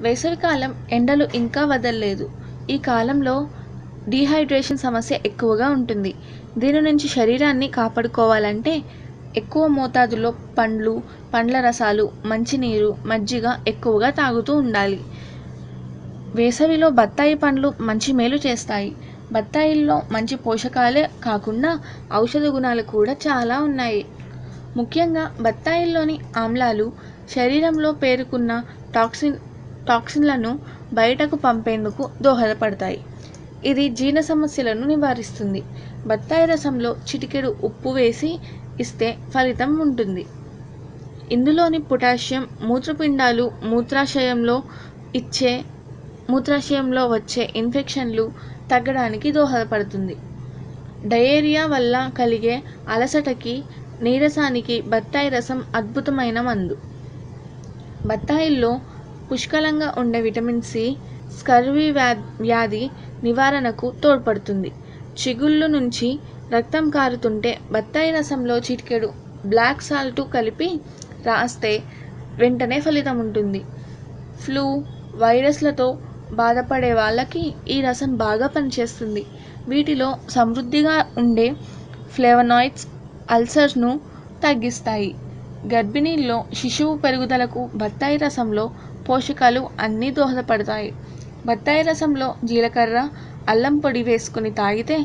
వేసవికాలం ఎండలు ఇంకా వదల్లేదు. ఈ కాలంలో డీహైడ్రేషన్ సమస్య ఎక్కువగా ఉంటుంది. దీని నుంచి శరీరాన్ని కాపాడుకోవాలంటే ఎక్కువ మోతాదులో పండ్లు పండ్ల రసాలు మంచినీరు మజ్జిగ ఎక్కువగా తాగుతూ ఉండాలి. వేసవిలో బత్తాయి పండ్లు మంచి మేలు చేస్తాయి. బత్తాయిల్లో మంచి పోషకాలే కాకుండా ఔషధ గుణాలు కూడా చాలా ఉన్నాయి. ముఖ్యంగా బత్తాయిల్లోని ఆమ్లాలు శరీరంలో పేరుకున్న టాక్సిన్ టాక్సిన్లను బయటకు పంపేందుకు దోహదపడతాయి. ఇది జీర్ణ సమస్యలను నివారిస్తుంది. బత్తాయి రసంలో చిటికెడు ఉప్పు వేసి ఇస్తే ఫలితం ఉంటుంది. ఇందులోని పొటాషియం మూత్రపిండాలు మూత్రాశయంలో ఇచ్చే మూత్రాశయంలో వచ్చే ఇన్ఫెక్షన్లు తగ్గడానికి దోహదపడుతుంది. డయేరియా వల్ల కలిగే అలసటకి నీరసానికి బత్తాయి రసం అద్భుతమైన మందు. బత్తాయిల్లో పుష్కలంగా ఉండే విటమిన్ సి స్కర్వీ వ్యా వ్యాధి నివారణకు తోడ్పడుతుంది. చిగుళ్ళు నుంచి రక్తం కారుతుంటే బత్తాయి రసంలో చిటికెడు బ్లాక్ సాల్ట్ కలిపి రాస్తే వెంటనే ఫలితం ఉంటుంది. ఫ్లూ వైరస్లతో బాధపడే వాళ్ళకి ఈ రసం బాగా పనిచేస్తుంది. వీటిలో సమృద్ధిగా ఉండే ఫ్లేవనాయిడ్స్ అల్సర్స్ను తగ్గిస్తాయి. గర్భిణీల్లో శిశువు పెరుగుదలకు బత్తాయి రసంలో పోషకాలు అన్నీ దోహదపడతాయి. బత్తాయి రసంలో జీలకర్ర అల్లం పొడి వేసుకుని తాగితే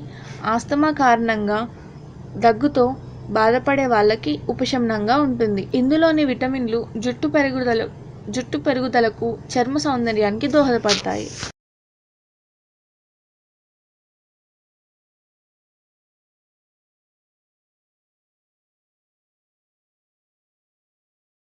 ఆస్తమా కారణంగా దగ్గుతో బాధపడే వాళ్ళకి ఉపశమనంగా ఉంటుంది. ఇందులోని విటమిన్లు జుట్టు పెరుగుదల జుట్టు పెరుగుదలకు చర్మ సౌందర్యానికి దోహదపడతాయి.